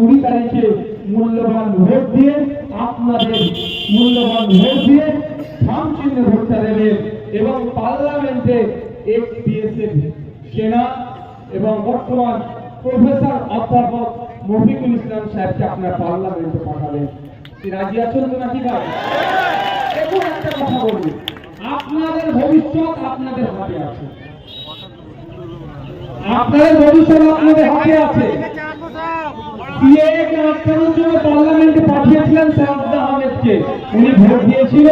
কুড়ি তারিখে মূল্যবান ভোট দিয়ে আপনাদের মূল্যবান ভোট দিয়ে থাম ভোটটা দেবেন এবং পার্লামেন্টে এফপিএসএফ সেনা এবং বর্তমান প্রফেসর অধ্যাপক মফিকুল ইসলাম সাহেবকে আপনার পার্লামেন্টে পাঠাবেন। রাজি আছেন তো নাকি ভাই? এখন একটা কথা বলব আপনাদের ভবিষ্যৎ আপনাদের হাতে আছে। আপনাদের ভবিষ্যৎ আপনাদের হাতে আছে। সিএএ আটকানোর জন্য পার্লামেন্টে পাঠিয়েছিলেন আহমেদকে উনি ভোট দিয়েছিল।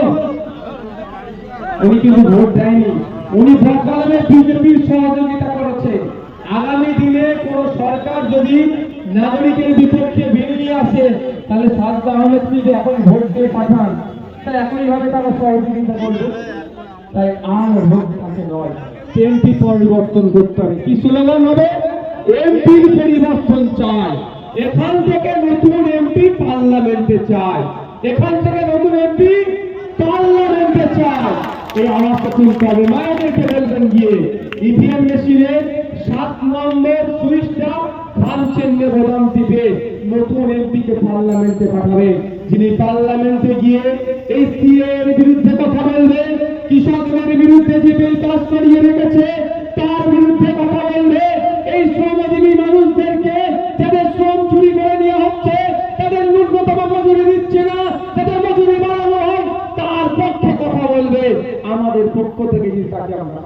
উনি কিন্তু ভোট দেয়নি। উনি কালামে বিজেপির সহযোগিতা করেছে। আগামী দিনে কোন সরকার যদি নাগরিকের বিপক্ষে বিল নিয়ে আসে, তাহলে এখন ভোট দিয়ে পাঠান তারা সহযোগিতা করবে। তাই আর ভোট তাকে নয়। এমপি পরিবর্তন করতে হবে। কি স্লোগান হবে? এমপির পরিবর্তন চাই। এখান থেকে নতুন এমপি পার্লামেন্টে চাই। এখান থেকে নতুন এমপি পার্লামেন্টে চাই। এই আওয়াজটা তুলতে হবে। মায়েদেরকে বলবেন গিয়ে ইভিএম মেশিনে সাত নম্বর সুইচটা পার্লামেন্টে পাঠাবে। যিনি পার্লামেন্টে গিয়ে এই সিএ বিরুদ্ধে কথা বলবে কৃষকদের আমাদের পক্ষ থেকে তাকে আমরা